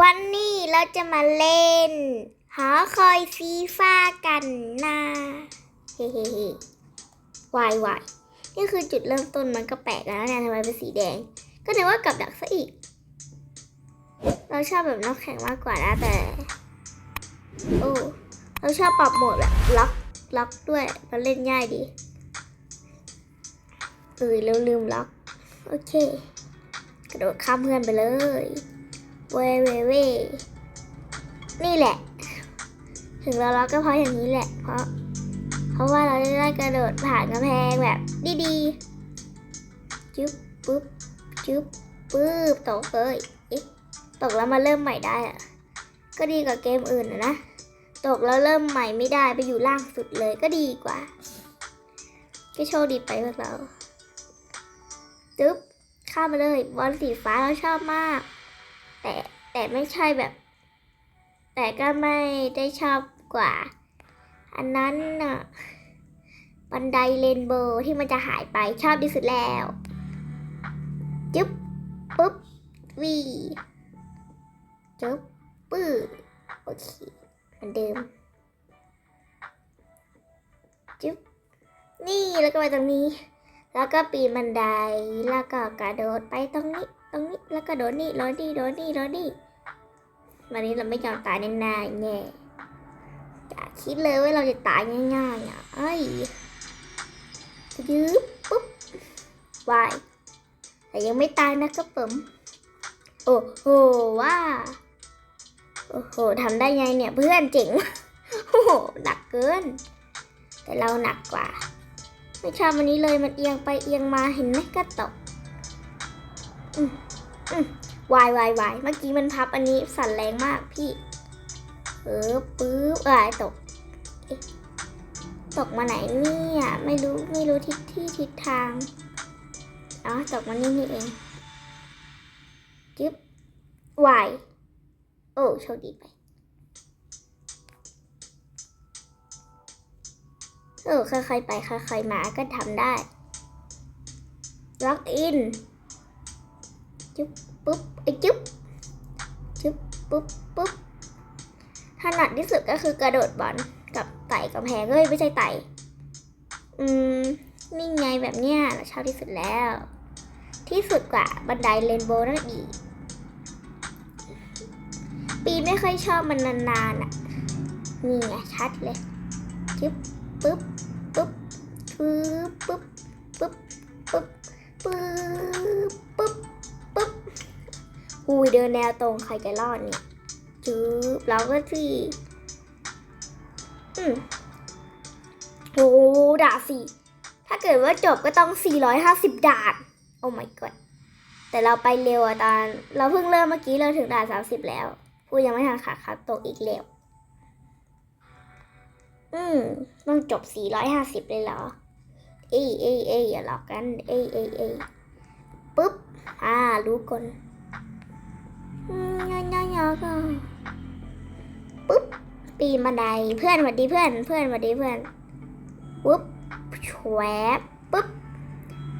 วันนี้เราจะมาเล่น หอคอยฟีฟ้ากันนะเฮ้เฮ้เฮ้วายวายนี่คือจุดเริ่มต้นมันก็แปลกแล้วนะทำไมเป็นสีแดง ก็นึกว่ากับดักซะอีก เราชอบแบบนกแข็งมากกว่านะแต่ โอ้ เราชอบปรับโหมดแบบล็อกล็อกด้วยเราเล่นง่ายดีเออเราลืมล็อก โอเค กระโดดข้ามเพื่อนไปเลย เวเวเวนี่แหละ ถึงเราล็อกก็เพราะอย่างนี้แหละ เพราะ เพราะว่าเราได้กระโดดผ่านกำแพงแบบดีๆจุ๊บปุ๊บจุ๊บปุ๊บตกเลยเอ๊ะตกแล้วมาเริ่มใหม่ได้อะก็ดีกว่าเกมอื่นนะ ตกแล้วเริ่มใหม่ไม่ได้ไปอยู่ล่างสุดเลยก็ดีกว่า ก็โชคดีไปพวกเราจึ๊บข้ามไปเลยบอลสีฟ้าเราชอบมาก แต่แต่ไม่ใช่แบบ แต่ก็ไม่ได้ชอบกว่า อันนั้นน่ะบันไดเรนโบว์ที่มันจะหายไปชอบที่สุดแล้วจึ๊บปุ๊บวีจึ๊บปื้อโอเคเหมือนเดิมจึ๊บนี่แล้วก็ไปตรงนี้ แล้วก็ปีนบันไดแล้วก็กระโดดไปตรงนี้ ตรงนี้แล้วก็โดนนี่โดนนี่โดนนี่โดนนี่วันนี้เราไม่ยอมตายแน่ๆแน่อย่าคิดเลยว่าเราจะตายง่ายๆอะไอ้ยยืบปุ๊บวายแต่ยังไม่ตายนะครับผมโอ้โหว้าโอ้โหทำได้ไงเนี่ยเพื่อนเจ๋งโอ้โหหนักเกิน แต่เราหนักกว่า ไม่ชอบวันนี้เลยมันเอียงไปเอียงมาเห็นไหมก็ตก วายวายวายเมื่อกี้มันพับอันนี้สั่นแรงมากพี่ เออปื๊บเอ้ยตก ตกมาไหนเนี่ยไม่รู้ไม่รู้ทิศที่ทิศทาง อ๋อตกมานี่นี่เองจึ๊บวายโอ้โชคดีไปเออค่อยๆไปค่อยๆมาก็ทำได้ล็อกอิน จุ๊บปุ๊บไอ้จุ๊บจุ๊บปุ๊บปุ๊บถนัดที่สุดก็คือกระโดดบอลกับไต่กำแพงเอ้ยไม่ใช่ไต่ อืมนี่ไงแบบเนี้ยเราชอบที่สุดแล้ว ที่สุดกว่าบันไดเรนโบว์นั่นอีก ปีไม่ค่อยชอบมันนานๆอะ นี่ไงชัดเลยจุ๊บปุ๊บปุ๊บ ยเดินแนวตรงใครจะรอดเนี่ยจืบเราก็สิอืมโอ้ด่าสี่ถ้าเกิดว่าจบก็ต้อง 450 ดาบโอ้ my god แต่เราไปเร็วอะตอน เราเพิ่งเริ่มเมื่อกี้เราถึงด่าน30 แล้ว พูดยังไม่ทันขาขาตกอีกเร็ว อืม ต้องจบ 450 เลยเหรอ เอ้ยเอ้ยเอ้ยอย่าหลอกกัน เอ้ยเอ้ยเอ้ยปุ๊บ อ่า รู้ก่อน ยอยอยอก็ปุ๊บปีนบันไดเพื่อนสวัสดีเพื่อน เพื่อนสวัสดีเพื่อนปุ๊บแชวบปุ๊บ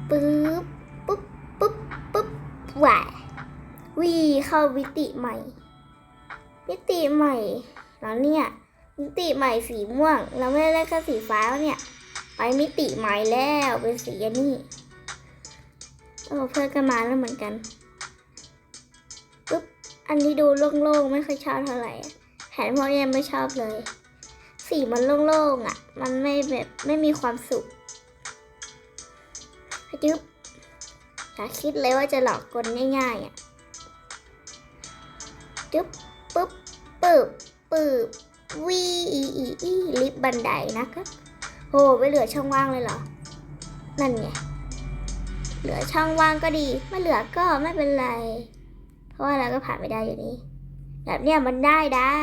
ปุ๊บปุ๊บปุ๊บปุ๊บแหววีเข้าวิติใหม่มิติใหม่แล้วเนี่ยมิติใหม่สีม่วง เราไม่ได้เล่นแค่สีฟ้าแล้วเนี่ย ไปมิติใหม่แล้วเป็นสีอันนี้โอ้เพื่อนก็มาแล้วเหมือนกัน อันนี้ดูโล่งๆไม่ค่อยชอบเท่าไหร่แผนพวกนี้ไม่ชอบเลย สีมันโล่งๆอะ มันไม่แบบไม่มีความสุขจึ๊บอย่าคิดเลยว่าจะหลอกกลง่ายๆอะจึ๊บปุ๊บปึ๊บปึ๊บวีอีอีอีลิฟต์บันไดนะครับโหไม่เหลือช่องว่างเลยเหรอ นั่นไง เหลือช่องว่างก็ดี ไม่เหลือก็ไม่เป็นไร ราะว่าเราก็ผ่านไม่ได้อยู่นี้แบบเนี้ยมันได้ได้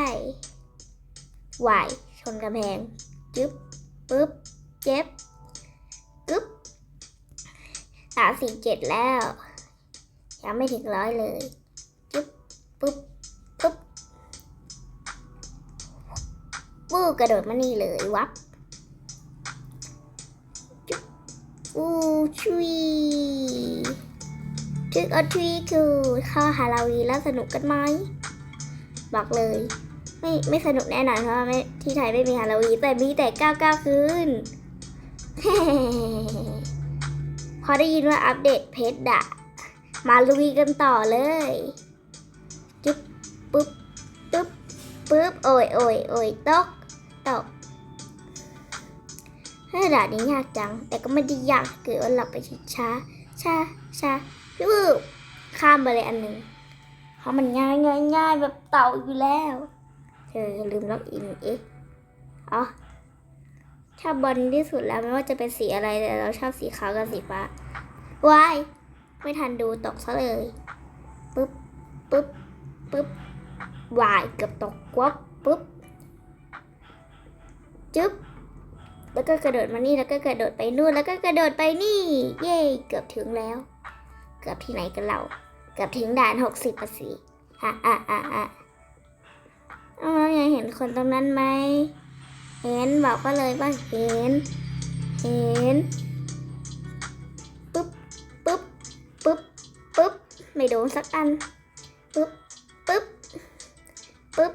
ไหวชนกำแพงจึ๊บปึ๊บเจ็บกึ๊บสามสี่เจ็ดแล้ว ยังไม่ถึงร้อยเลยจึ๊บปึ๊บปึ๊บวู้กระโดดมานี่เลยวับอู้ชุย ทริกออทรีคือเข้าฮาโลวีแล้วสนุกกันไหมบอกเลย ไม่ไม่สนุกแน่นอนเพราะว่าไม่ที่ไทยไม่มีฮาโลวีแต่มีแต่ก้าวก้าคืนพอได้ยินว่าอัปเดตเพชรดะมาลุยกันต่อเลยจุ๊บปุ๊บตุ๊บปุ๊บโอ้ยโอ้ยโอ้ยตกตกเฮ้ยด่านี้ยากจัง แต่ก็ไม่ได้ยากเกิดว่าเราไปช้าช้าช้า พี่บูข้ามไปเลยอันหนึ่งเพราะมันง่ายง่ายง่ายแบบเต่าอยู่แล้ว เธอลืมล็อกอินเอ๊ะอ๋อชอบบอลที่สุดแล้วไม่ว่าจะเป็นสีอะไรแต่เราชอบสีขาวกับสีฟ้าวายไม่ทันดูตกซะเลยปุ๊บปุ๊บปุ๊บวายเกือบตกกวบปุ๊บจึ๊บแล้วก็กระโดดมานี่แล้วก็กระโดดไปนู่นแล้วก็กระโดดไปนี่ เย้เกือบถึงแล้ว เกือบที่ไหนกันเรา เกือบถึงด่านหกสิบปสีอะอะอะอะเอาแล้วยังเห็นคนตรงนั้นไหม เห็นบอกก็เลยว่าเห็น เห็นปุ๊บปุ๊บปุ๊บปุ๊บ ไม่โดนสักอันปุ๊บปุ๊บ ปึ๊บ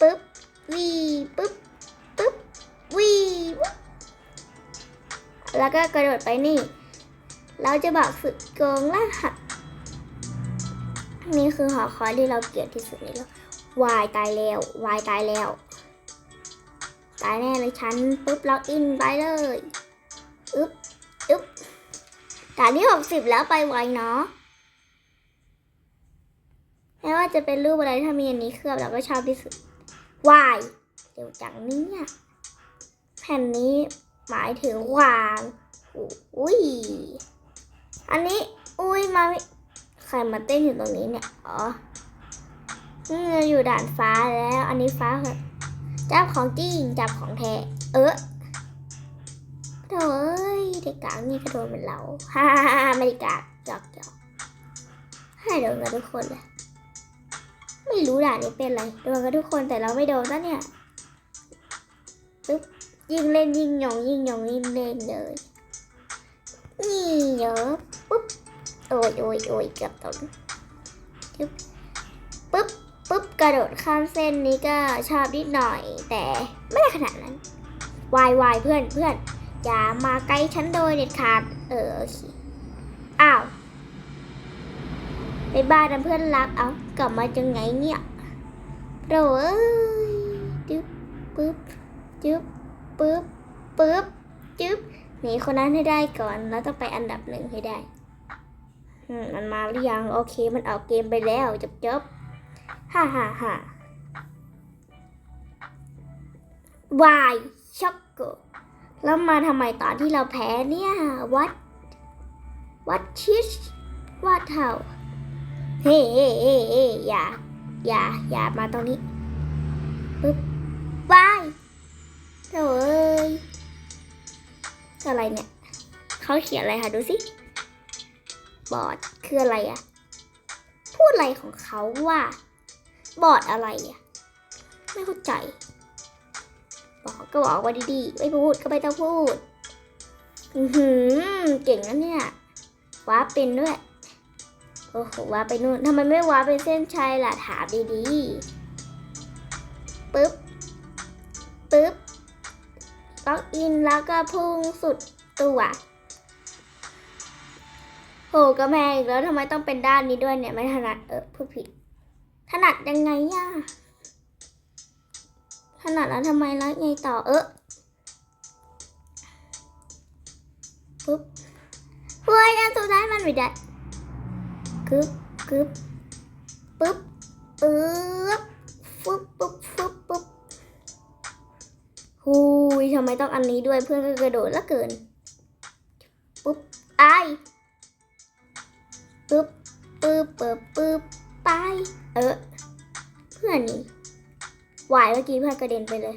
ปึ๊บ วีปึ๊บ ปึ๊บ วีแล้วก็กระโดดไปนี่ เราจะบอกสุดโกงรหัสนี่คือหอคอยที่เราเกลียดที่สุดในโลกวายตายแล้ววายตายแล้ว ตายแน่เลยฉันปึ๊บล็อกอินไปเลยอึ๊บอึ๊บด่านที่หกสิบแล้วไปไวเนาะไม่ว่าจะเป็นรูปอะไรถ้ามีอันนี้เคลือบเราก็ชอบที่สุดวายเดี๋ยวจังนี่ยแผ่นนี้หมายถึงวางอุ้ย อันนี้ อุ้ยมาใครมาเต้นอยู่ตรงนี้เนี่ย อ๋อนี่อยู่ด่านฟ้าแล้ว อันนี้ฟ้าเหรอจับของจริงจับของแท้ เออโถ่เอ้ยเด็กกางนี่กระโดดเหมือนเรา ฮ่าฮ่าฮ่าไม่ได้กากหยอกหยอกให้โดนกันทุกคนเลย ไม่รู้ด่านนี้เป็นอะไร โดนกันทุกคนแต่เราไม่โดนซะเนี่ยปึ๊บยิงเล่นยิงหยองยิงหยองยิงเล่นเลย นี่เยอะปุ๊บโอ้ยโอ้ยโอ้ยเกือบตกปึ๊บปึ๊บปึ๊บกระโดดข้ามเส้นนี้ก็ชอบนิดหน่อย แต่ไม่ได้ขนาดนั้นวายวายเพื่อนเพื่อนอย่ามาใกล้ฉันโดยเด็ดขาดเออโอเคอ้าวไปบ้านนะเพื่อนรักเอากลับมาจังไงเนี่ยโรเอ้ยจึ๊บปึ๊บจึ๊บปึ๊บปึ๊บจึ๊บ หนีคนนั้นให้ได้ก่อนแล้วต้องไปอันดับหนึ่งให้ได้มันมาหรือยังโอเคมันออกเกมไปแล้วจบจบฮ่าฮ่าฮ่าวายช็อกโกแล้วมาทำไมตอนที่เราแพ้เนี่ย วัดวัดชิชวัดเท่าเฮ้เฮ้เฮ้อย่า อย่า อย่ามาตรงนี้ปึ๊บ อะไรเนี่ยเขาเขียนอะไรคะดูสิบอร์ดคืออะไรอะพูดอะไรของเขาว่า บอร์ดอะไรอะไม่เข้าใจ บอกก็บอกว่าดีๆ ไม่พูดก็ไม่ต้องพูด อือหือเก่งนะเนี่ยว้าเป็นด้วยโอ้โหว้าไปนู่นทำไมไม่ว้าไปเส้นชัยล่ะถามดีๆปึ๊บ ล็อกอินแล้วก็พุ่งสุดตัวโหก็แม่อีกแล้วทำไมต้องเป็นด้านนี้ด้วยเนี่ยไม่ถนัดเออพูดผิด ถนัดยังไงย่ะถนัดแล้วทำไมแล้วไงต่อเออปึ๊บเฮ้ยอันสุดท้ายมันไม่ได้กึบกึบปึ๊บปึ๊บฟึบปึ๊บปึ๊บ หูยทำไมต้องอันนี้ด้วยเพื่อนก็กระโดดแล้วเกินปึ๊บไอายปึ๊บปึ๊บปึ๊บปึ๊บไป เออ เพื่อนนี่วายเมื่อกี้เพื่อนกระเด็นไปเลย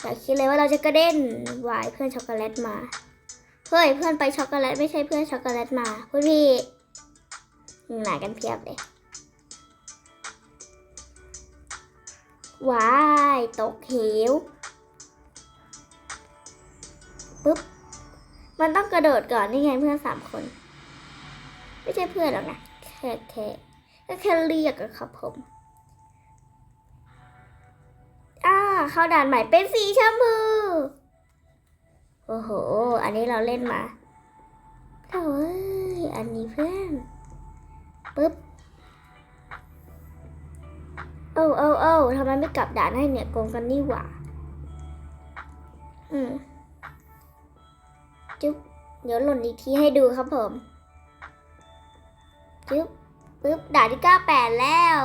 อย่าคิดเลยว่าเราจะกระเด็นวายเพื่อนช็อกโกแลตมา เฮ้ยเพื่อนไปช็อกโกแลตไม่ใช่เพื่อนช็อกโกแลตมาเพื่อนพี่หนากันเพียบเลยวายตกเหว ปุ๊บ มันต้องกระโดดก่อนนี่ไงเพื่อนสามคน ไม่ใช่เพื่อนหรอกนะแค่แค่ก็แค่เรียกอะครับผมเข้าด่านใหม่เป็นสีชมพู โอ้โห อันนี้เราเล่นมาโอ้ย อันนี้เพื่อนปึ๊บโอ้โอ้โอ้ทำไมไม่กลับด่านให้เนี่ยโกงกันนี่หว่า อืม จุ๊บเดี๋ยวหล่นอีกทีให้ดูครับผมจุ๊บปึ๊บด่านที่98 แล้ว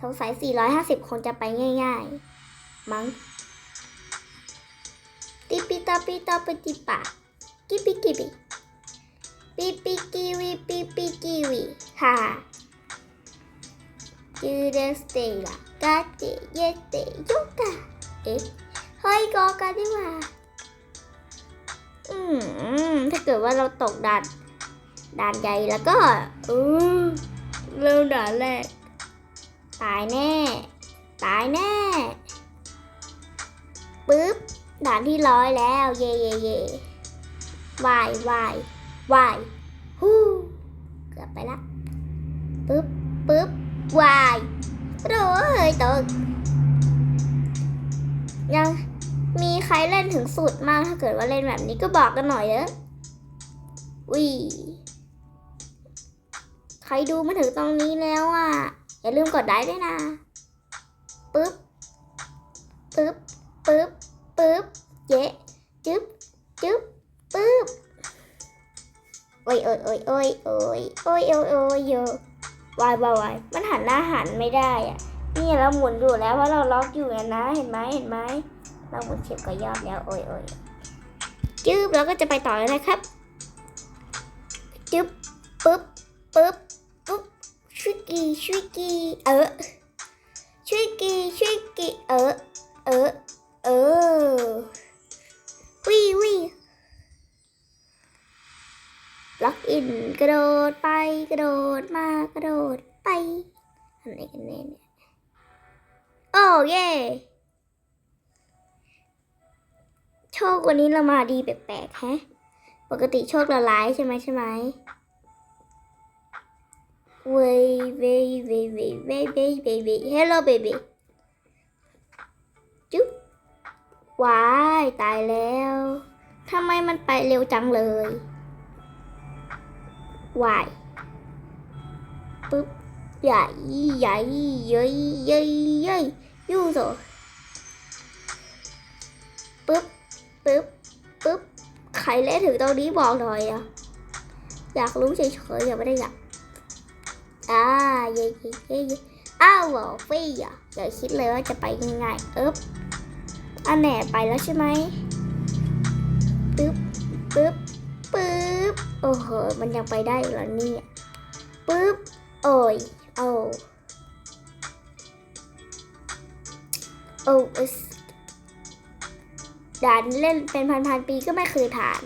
สงสัย 450 คงจะไปง่ายๆ มั้งติปิตาปิตาปติปะกิปิกิปิปิปิกิวิปิปิกิวิฮ่าจูเดสเตล่ากาเตเยเตยุกะเอ๊ะเฮ้ยกอกันดีกว่า อืมถ้าเกิดว่าเราตกด่านด่านใหญ่แล้วก็อือเริ่มด่านแรก ตายแน่ ตายแน่ปึ๊บด่านที่ร้อยแล้ว เย่เย่เย่วายวายวายฮู้เกือบไปละปึ๊บปึ๊บวายโอ้ยตกยัง มีใครเล่นถึงสุดมากถ้าเกิดว่าเล่นแบบนี้ก็บอกกันหน่อยเถอะวิใครดูมาถึงตรงนี้แล้วอะ อย่าลืมกดไลค์ด้วยนะปึ๊บปึ๊บปึ๊บปึ๊บเจ๊จึ๊บจึ๊บปึ๊บโอ้ยโอ้ยโอ้ยโอ้ยโอ้ยโอ้ยโอ้ยโอ้ยโอ้ยวายวายวายมันหันหน้าหันไม่ได้อะนี่เราหมุนอยู่แล้วเพราะเราล็อกอยู่นะเห็นไหมเห็นไหม เราหมุนเฉียบก็ยอดแล้วโอ้ยโอ้ยจึ๊บแล้วก็จะไปต่อแล้วนะครับจึ๊บปึ๊บปึ๊บปึ๊บช่วยกีช่วยกีเออช่วยกีช่วยกีเออเออเออวิวิล็อกอินกระโดดไปกระโดดมากระโดดไปอะไรกันแน่เนี่ยโอ้เย่ ชควันนี้เรามาดีแปลกๆแฮะปกติโชคเราร้ายใช่ไหมใช่ไหมเว้ยเว้ยเว้ยเว้ยเว้ยเว้ยเว้ยเว้ย hello baby จุ๊บวายตายแล้วทำไมมันไปเร็วจังเลยวายปึ๊บใหญ่ใหญ่เย้ยเย้ยเย้ยยูโซ ปึ๊บปึ๊บใครเล่นถึงตรงนี้บอกหน่อยอะอยากรู้เฉยๆอย่าไม่ได้อยากอ่าเย้เย้เย้เย้อ้าวเหรอฟี่อะอย่าคิดเลยว่าจะไปง่ายๆเอ๊บอันแหน่ไปแล้วใช่ไหมปึ๊บปึ๊บปึ๊บโอ้โหมันยังไปได้อีกเหรอเนี่ยปึ๊บโอ้ยโอ้โอ้เอส ด่านเล่นเป็นพันๆปีก็ไม่เคยผ่าน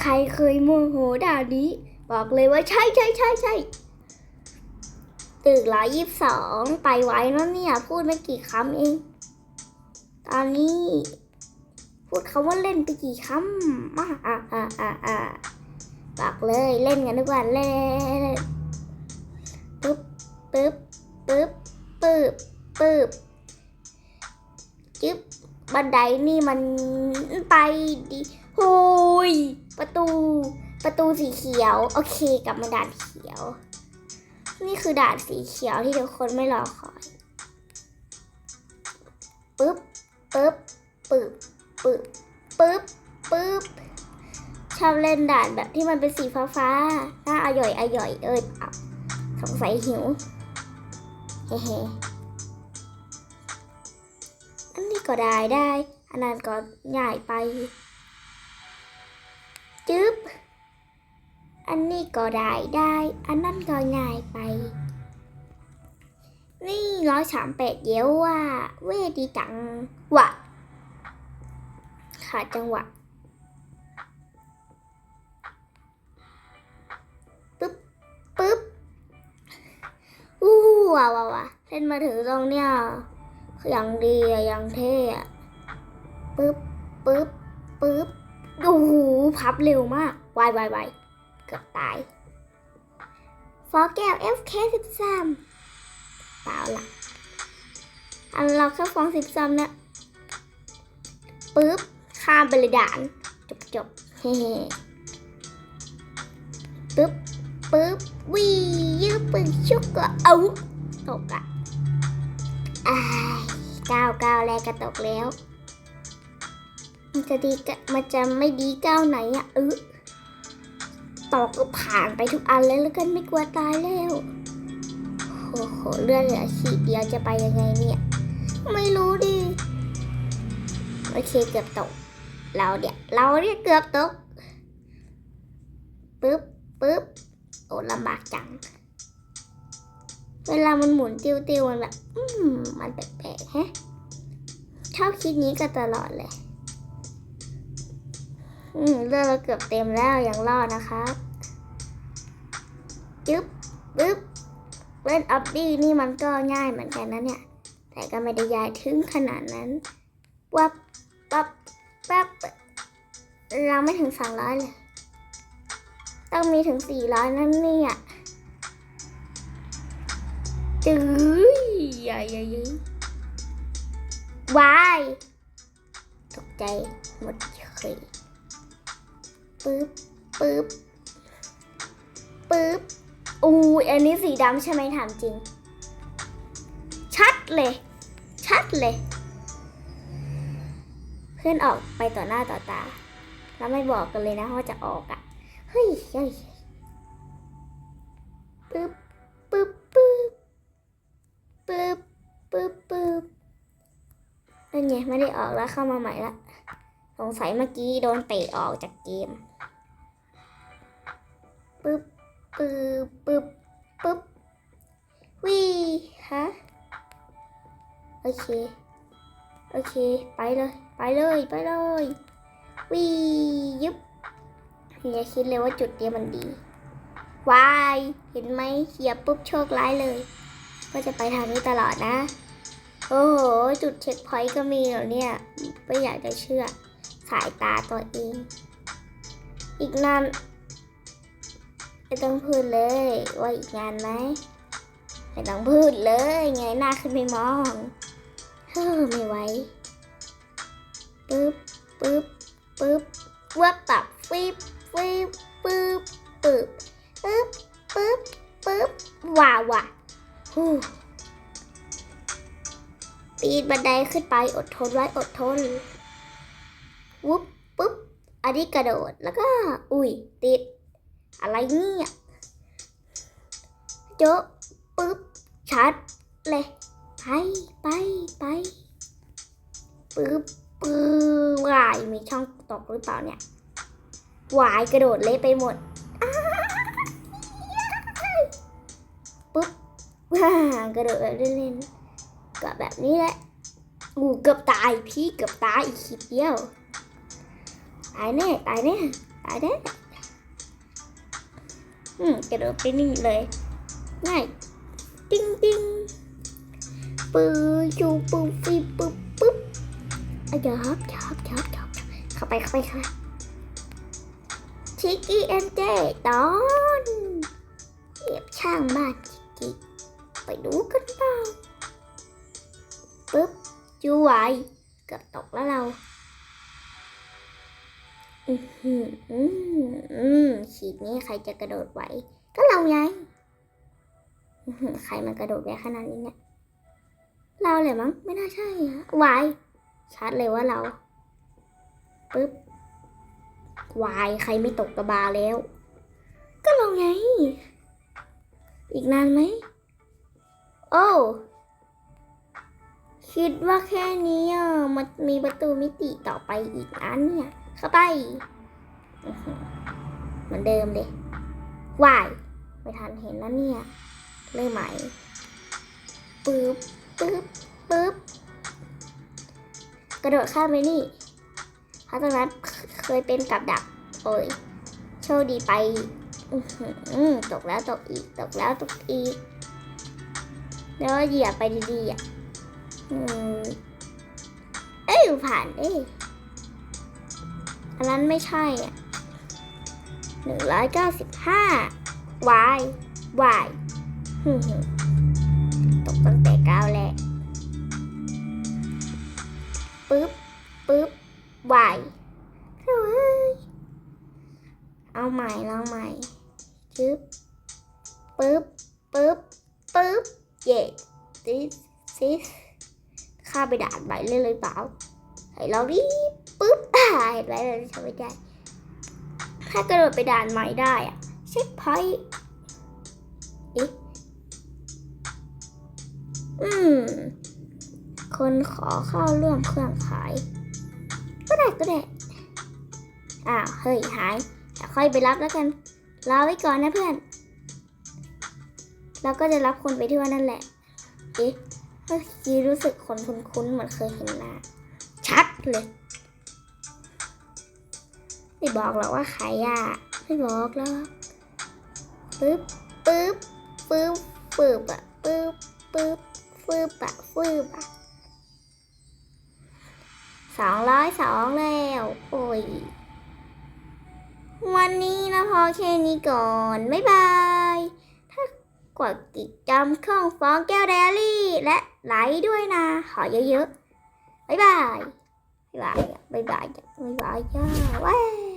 ใครเคยโมโหด่านนี้ บอกเลยว่าใช่ใช่ใช่ใช่ตึกร้อยยี่สิบสองไปไว้แล้วเนี่ย พูดไม่กี่คำเอง ตอนนี้ พูดคำว่าเล่นไปกี่คำอะอะอะอะอะบอกเลยเล่นกันทุกวันเล่นปึ๊บปึ๊บปึ๊บปึ๊บปึ๊บ บันไดนี่มันไปดิโอ้ยประตู ประตูสีเขียว โอเคกลับมาด่านเขียว นี่คือด่านสีเขียวที่ทุกคนไม่รอคอยปึ๊บปึ๊บปึ๊บปึ๊บปึ๊บปึ๊บชอบเล่นด่านแบบที่มันเป็นสีฟ้าฟ้าๆน่าอร่อยอร่อยเอ้ยเปล่าสงสัยหิว เฮ้ ก็ได้ได้ อันนั้นก็ง่ายไป จึ๊บ อันนี้ก็ได้ได้ อันนั้นก็ง่ายไป นี่ร้อยสามแปดเดี๋ยวว่า เวดีจังหวะขาดจังหวะปึ๊บปึ๊บอู้ววว้าวว้าวเล่นมาถึงตรงเนี้ย อย่างดีอะอย่างเท่อะปึ๊บปึ๊บปึ๊บโอ้โหพับเร็วมากวายวายวายเกือบตายฟอแก้ว FK13 เปล่าล่ะอันเราแค่ฟองสิบซ้ำนะปึ๊บข้ามไปเลยด่าน จบจบเฮ้ปึ๊บปึ๊บวียืดปึงชุกก็เอาตกอะอ้าย ก้าวก้าวแรกก็ตกแล้ว มันจะดีกะมันจะไม่ดีก้าวไหนอะเออตอกก็ผ่านไปทุกอันเลยแล้วกันไม่กลัวตายแล้วโอ้โหเลือดเหลือขีดเดียวจะไปยังไงเนี่ย ไม่รู้ดิโอเคเกือบตก เราเนี่ยเราเนี่ยเกือบตกปึ๊บปึ๊บโอ้ลำบากจัง เวลามันหมุนติ้วๆมันแบบ อืมมันแปลกๆแฮะชอบคิดนี้ก็ตลอดเลย อืมเลือดเราเกือบเต็มแล้วยังรอดนะครับจึ๊บปึ๊บเล่นอัพดี้นี่มันก็ง่ายเหมือนกันนะเนี่ย แต่ก็ไม่ได้ยายถึงขนาดนั้น วับปั๊บปั๊บเราไม่ถึงสองร้อยเลย ต้องมีถึงสี่ร้อยนั่นเนี่ย จื้อใหญ่ใหญ่วายตกใจหมดเคยปึ๊บปึ๊บปึ๊บอูอันนี้สีดำใช่ไหมถามจริง ชัดเลย ชัดเลย เพื่อนออกไปต่อหน้าต่อตา แล้วไม่บอกกันเลยนะว่าจะออกอะ่ะ เฮ้ยเฮ้ยปึ๊บ นั่นไงไม่ได้ออกแล้วเข้ามาใหม่ละสงสัยเมื่อกี้โดนเตะออกจากเกมปึ๊บปึ๊บปึ๊บปึ๊บวีฮะโอเค โอเค ไปเลย ไปเลย ไปเลยวียึบอย่าคิดเลยว่าจุดเนี้ยมันดีวาย เห็นไหมเหยียบปุ๊บโชคร้ายเลย ก็จะไปทางนี้ตลอดนะ โอ้โห จุดเช็คพอยต์ก็มีเหรอเนี่ย ไม่อยากจะเชื่อ สายตาตัวเอง อีกนานไม่ต้องพูดเลยว่าอีกงานไหมไม่ต้องพูดเลยไงหน้าขึ้นไปมองเฮ้อไม่ไหวปึ๊บปึ๊บปึ๊บวับตับฟิบฟิบปึ๊บปึ๊บปึ๊บปึ๊บปึ๊บว้าวว่ะฮู้ ปีนบันไดขึ้นไปอดทนไว้อดทน วุบปึ๊บ อันนี้กระโดด แล้วก็ อุ้ย ติด อะไรเนี่ยโจ๊ะปึ๊บ ชัดเลย ไปไปไปปึ๊บปึ๊บวาย มีช่องตกหรือเปล่าเนี่ยวายกระโดดเละไปหมดปึ๊บว้ากระโดดเล่นๆ ก็แบบนี้แหละอูเกือบตายพี่เกือบตายอีกขีดเดียวตายแน่ตายแน่ตายแน่อืมกระโดดไปนี่เลยง่ายติ้งติ้งปืนจูปูฟีปุ๊บปุ๊บอะยับยับยับยับเข้าไปเข้าไปเข้าไปชิกกี้เอ็นเจตอนเหยียบช่างบ้านชิกกี้ไปดูกันเปล่าว จูไวเกือบตกแล้วเรา อือหืออืมอืมขีดนี้ใครจะกระโดดไหว ก็เราไงอือหือใครมันกระโดดไวขนาดนี้เนี่ย เราเลยมั้ง ไม่น่าใช่ฮะวชัดเลยว่าเรา ปึ๊บวายใครไม่ตกกระบาแล้ว ก็เราไง อีกนานไหม โอ้ คิดว่าแค่นี้อะมันมีประตูมิติต่อไปอีกอันเนี่ย เข้าไปเหมือนเดิมเลยวายไม่ทันเห็นแล้วเนี่ยเริ่มใหม่ปึ๊บปึ๊บปึ๊บกระโดดข้ามไปนี่เพราะตรงนั้นเคยเป็นกับดัก โอ้ยโชคดีไปอือหือตกแล้วตกอีก ตกแล้วตกอีก แล้วเหยียบไปดีๆอะ เอ้ยผ่านเอ้ยอันนั้นไม่ใช่อะหนึ่งร้อยเก้าสิบห้าวายวายตกตั้งแต่ก้าวแรกปึ๊บปึ๊บวายเอาใหม่ลองใหม่จึ๊บปึ๊บปึ๊บปึ๊บเย่ซิสซิส ข้าไปด่านใหม่เลยเลยเปล่าให้ลองดิปึ๊บเห็นไหมเราจะไม่ได้ถ้ากระโดดไปด่านใหม่ได้อะเช็คพอยต์เอ๊ะอืม คนขอเข้าร่วมเครื่องขาย ก็ได้ก็ได้ อ้าว เฮ้ย หายเดี๋ยวค่อยไปรับแล้วกันรอไว้ก่อนนะเพื่อน เราก็จะรับคนไปที่ว่านั่นแหละ เอ๊ะ มื่อกี้รู้สึกคนคุ้นๆเหมือนเคยเห็นหน้าชัดเลยไม่บอกหรอกว่าใครอะไม่บอกแล้วปึ๊บปึ๊บปึ๊บปึ๊บอะปึ๊บปึ๊บปึ๊บอะปึ๊บอะสองร้อยสองแล้ว โอ้ย วันนี้นะพอแค่นี้ก่อน บ๊ายบาย ถ้ากดติดตามช่องฟองแก้วไดอารี่และ ไลค์ด้วยนะ ขอเยอะๆ บ๊ายบาย บ๊ายบาย บ๊ายบาย บ๊ายบายจ้าว้าย